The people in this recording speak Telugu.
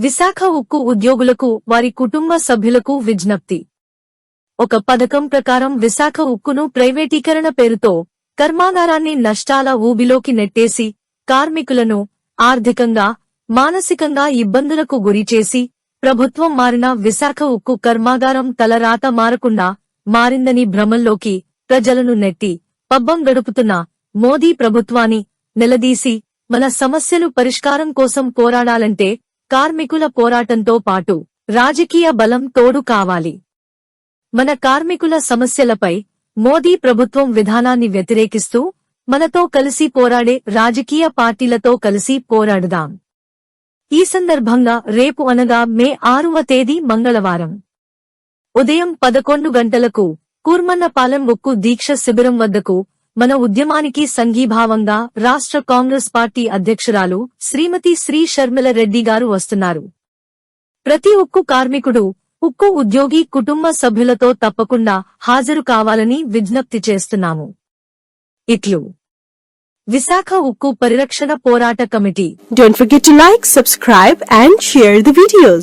విశాఖ ఉక్కు ఉద్యోగులకు వారి కుటుంబ సభ్యులకు విజ్ఞప్తి. ఒక పథకం ప్రకారం విశాఖ ఉక్కును ప్రైవేటీకరణ పేరుతో కర్మాగారాన్ని నష్టాల ఊబిలోకి నెట్టేసి కార్మికులను ఆర్థికంగా మానసికంగా ఇబ్బందులకు గురిచేసి ప్రభుత్వం మారిన విశాఖ ఉక్కు కర్మాగారం తలరాత మారకుండా మారిందని భ్రమంలోకి ప్రజలను నెట్టి పబ్బం గడుపుతున్న మోదీ ప్రభుత్వాన్ని నిలదీసి మన సమస్యలు పరిష్కారం కోసం పోరాడాలంటే కార్మికుల పోరాటంతో పాటు రాజకీయ బలం తోడు కావాలి. మన కార్మికుల సమస్యలపై మోదీ ప్రభుత్వం విధానాన్ని వ్యతిరేకిస్తూ మనతో కలిసి పోరాడే రాజకీయ పార్టీలతో కలిసి పోరాడుదాం. ఈ సందర్భంగా రేపు అనగా మే ఆరువ తేదీ మంగళవారం. ఉదయం పదకొండు గంటలకు కూర్మన్నపాలెం ఉక్కు దీక్ష శిబిరం వద్దకు మన ఉద్యమానికి సంఘీభావంగా రాష్ట్ర కాంగ్రెస్ పార్టీ అధ్యక్షురాలు శ్రీమతి శ్రీ షర్మిల రెడ్డి గారు వస్తున్నారు. ప్రతి ఉక్కు కార్మికుడు ఉక్కు ఉద్యోగి కుటుంబ సభ్యులతో తప్పకుండా హాజరు కావాలని విజ్ఞప్తి చేస్తున్నాము. ఇట్లు. విశాఖ ఉక్కు పరిరక్షణ పోరాట committee. Don't forget to like, subscribe and share the.